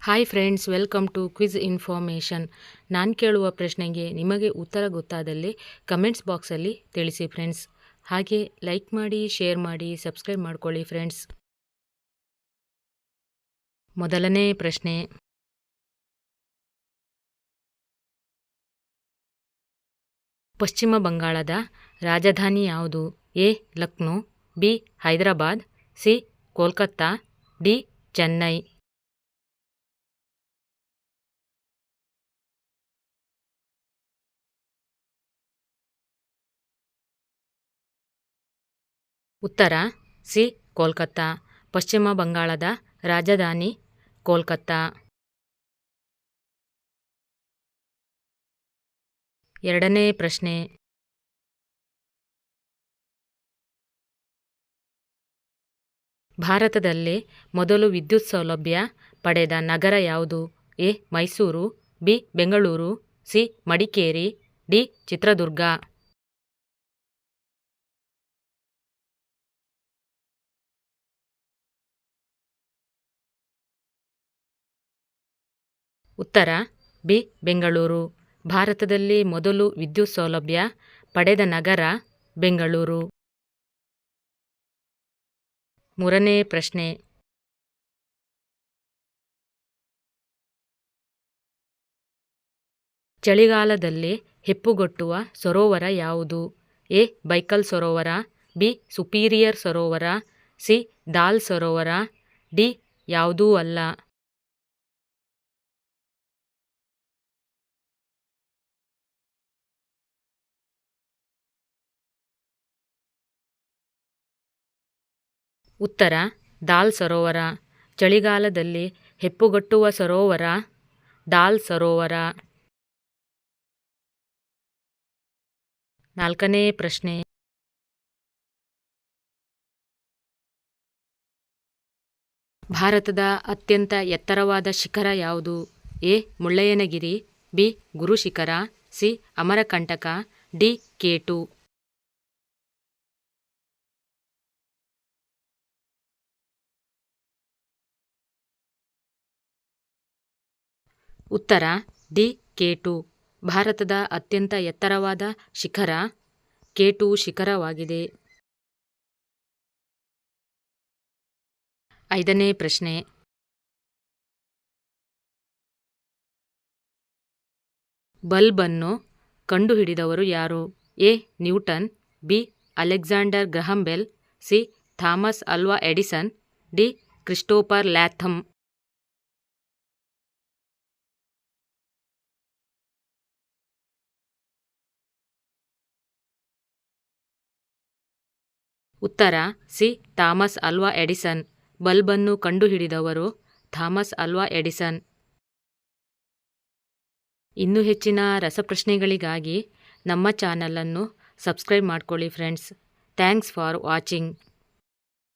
Hi friends welcome to quiz information ನಾನು ಕೇಳುವ ಪ್ರಶ್ನೆಗೆ ನಿಮಗೆ ಉತ್ತರ ಗೊತ್ತಾದಲ್ಲಿ ಕಮೆಂಟ್ಸ್ ಬಾಕ್ಸಲ್ಲಿ ತಿಳಿಸಿ ಫ್ರೆಂಡ್ಸ್ ಹಾಗೆ ಲೈಕ್ ಮಾಡಿ ಶೇರ್ ಮಾಡಿ ಸಬ್ಸ್ಕ್ರೈಬ್ ಮಾಡ್ಕೊಳ್ಳಿ ಫ್ರೆಂಡ್ಸ್ ಮೊದಲನೇ ಪ್ರಶ್ನೆ. ಪಶ್ಚಿಮ ಬಂಗಾಳದ ರಾಜಧಾನಿ ಯಾವುದು? A, Lucknow, B, Hyderabad, C, Kolkata, D, Chennai. ಉತ್ತರ, ಸಿ, ಕೋಲ್ಕತ್ತಾ, ಪಶ್ಚಿಮ ಬಂಗಾಳದ ರಾಜಧಾನಿ, ಕೋಲ್ಕತ್ತಾ. ಎರಡನೇ ಪ್ರಶ್ನೆ. ಭಾರತದಲ್ಲಿ ಮೊದಲು ವಿದ್ಯುತ್ ಸೌಲಭ್ಯ ಪಡೆದ ನಗರ ಯಾವುದು? A, Mysuru, B, Bengaluru, C, Madikeri, D, Chitradurga. ಉತ್ತರ, ಬಿ, ಬೆಂಗಳೂರು. ಭಾರತದಲ್ಲಿ ಮೊದಲು ವಿದ್ಯುತ್ ಸೌಲಭ್ಯ ಪಡೆದ ನಗರ ಬೆಂಗಳೂರು. ಮೂರನೇ ಪ್ರಶ್ನೆ. ಚಳಿಗಾಲದಲ್ಲಿ ಹೆಪ್ಪುಗೊಟ್ಟುವ ಸರೋವರ ಯಾವುದು? ಎ, ಬೈಕಲ್ ಸರೋವರ, ಬಿ, ಸುಪೀರಿಯರ್ ಸರೋವರ, ಸಿ, ದಾಲ್ ಸರೋವರ, ಡಿ, ಯಾವುದೂ ಅಲ್ಲ. ಉತ್ತರ, ದಾಲ್ ಸರೋವರ. ಚಳಿಗಾಲದಲ್ಲಿ ಹೆಪ್ಪುಗಟ್ಟುವ ಸರೋವರ, ದಾಲ್ ಸರೋವರ. ನಾಲ್ಕನೇ ಪ್ರಶ್ನೆ. ಭಾರತದ ಅತ್ಯಂತ ಎತ್ತರವಾದ ಶಿಖರ ಯಾವುದು? A, Mullayanagiri, B, Gurushikhar, C, Amarkantak, D, K two. ಉತ್ತರ, ಡಿ ಕೇಟು ಭಾರತದ ಅತ್ಯಂತ ಎತ್ತರವಾದ ಶಿಖರ ಕೇಟು ಶಿಖರವಾಗಿದೆ. ಐದನೇ ಪ್ರಶ್ನೆ. ಬಲ್ಬನ್ನು ಕಂಡುಹಿಡಿದವರು ಯಾರು? A, Newton, B, Alexander Graham Bell, C, Thomas Alva Edison, D, Christopher Latham. ಉತ್ತರ, ಸಿ. ಥಾಮಸ್ ಅಲ್ವಾ ಎಡಿಸನ್, ಬಲ್ಬನ್ನು ಕಂಡುಹಿಡಿದವರು ಥಾಮಸ್ ಅಲ್ವಾ ಎಡಿಸನ್. ಇನ್ನೂ ಹೆಚ್ಚಿನ ರಸಪ್ರಶ್ನೆಗಳಿಗಾಗಿ ನಮ್ಮ ಚಾನಲನ್ನು ಸಬ್ಸ್ಕ್ರೈಬ್ ಮಾಡ್ಕೊಳ್ಳಿ ಫ್ರೆಂಡ್ಸ್. Thanks for watching.